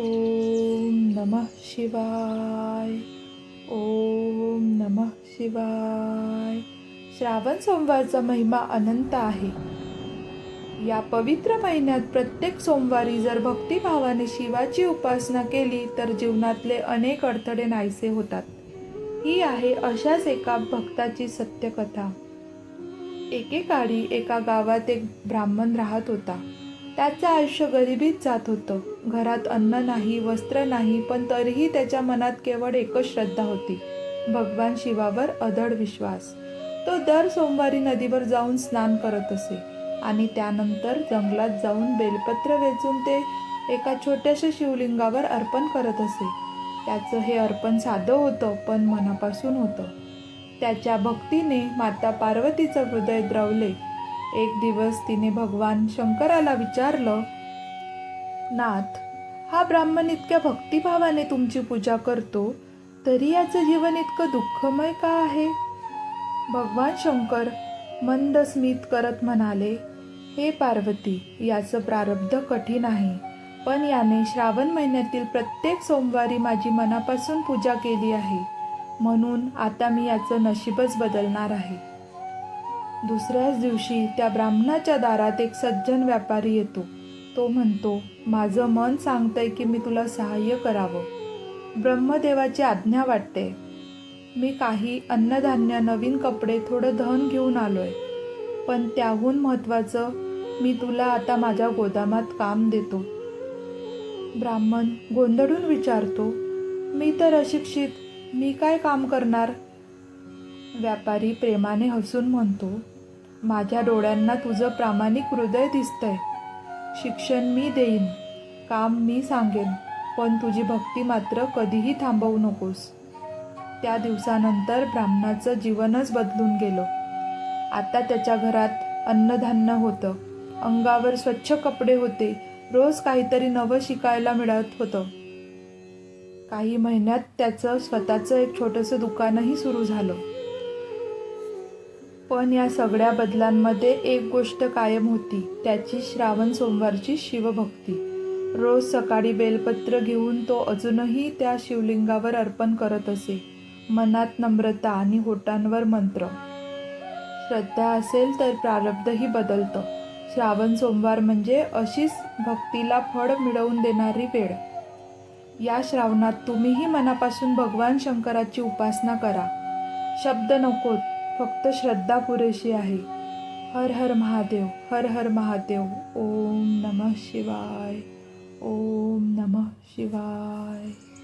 ओम नमः शिवाय। ओम नमः शिवाय। श्रावण सोमवारचा महिमा अनंत आहे. या पवित्र महिन्यात प्रत्येक सोमवारी जर भक्तिभावाने शिवाची उपासना केली तर जीवनातले अनेक अडथळे नाहीसे होतात. ही आहे अशाच एका भक्ताची सत्यकथा. एकेकाळी एका गावात एक ब्राह्मण राहत होता. त्याचं आयुष्य गरिबीत जात होतं. घरात अन्न नाही वस्त्र नाही पण तरीही त्याच्या मनात केवळ एकच श्रद्धा होती. भगवान शिवावर अधड विश्वास. तो दर सोमवारी नदीवर जाऊन स्नान करत असे आणि त्यानंतर जंगलात जाऊन बेलपत्र वेचून ते एका छोट्याशा शिवलिंगावर अर्पण करत असे. त्याचं हे अर्पण साधं होतं पण मनापासून होतं. त्याच्या भक्तीने माता पार्वतीचं हृदय द्रवले. एक दिवस तिने भगवान शंकराला विचारलं नाथ हा ब्राह्मण इतक्या भक्तिभावाने तुमची पूजा करतो तरी याचं जीवन इतकं दुःखमय का आहे? भगवान शंकर मंद स्मित करत म्हणाले हे पार्वती याचं प्रारब्ध कठीण आहे पण याने श्रावण महिन्यातील प्रत्येक सोमवारी माझी मनापासून पूजा केली आहे म्हणून आता मी याचं नशीबच बदलणार आहे. दुसऱ्याच दिवशी त्या ब्राह्मणाच्या दारात एक सज्जन व्यापारी येतो. तो म्हणतो माझं मन सांगतंय की मी तुला सहाय्य करावं. ब्रह्मदेवाची आज्ञा वाटते. मी काही अन्नधान्य नवीन कपडे थोडं धन घेऊन आलोय. पण त्याहून महत्वाचं मी तुला आता माझ्या गोदामात काम देतो. ब्राह्मण गोंधळून विचारतो मी तर अशिक्षित मी काय काम करणार? व्यापारी प्रेमाने हसून म्हणतो माझ्या डोळ्यांना तुझं प्रामाणिक हृदय दिसतंय. शिक्षण मी देईन काम मी सांगेन पण तुझी भक्ती मात्र कधीही थांबवू नकोस. त्या दिवसानंतर ब्राह्मणाचं जीवनच बदलून गेलं. आता त्याच्या घरात अन्नधान्य होतं. अंगावर स्वच्छ कपडे होते. रोज काहीतरी नवं शिकायला मिळत होतं. काही महिन्यात त्याचं स्वतःचं एक छोटंसं दुकानही सुरू झालं. पण या सगळ्या बदलांमध्ये एक गोष्ट कायम होती त्याची श्रावण सोमवारची शिवभक्ती. रोज सकाळी बेलपत्र घेऊन तो अजूनही त्या शिवलिंगावर अर्पण करत असे मनात नम्रता आणि होटांवर मंत्र. श्रद्धा असेल तर प्रारब्धही बदलतं. श्रावण सोमवार म्हणजे अशीच भक्तीला फळ मिळवून देणारी वेळ. या श्रावणात तुम्हीही मनापासून भगवान शंकराची उपासना करा. शब्द नकोत फक्त श्रद्धा पुरेशी आहे. हर हर महादेव हर हर महादेव ओम नमः शिवाय ओम नमः शिवाय.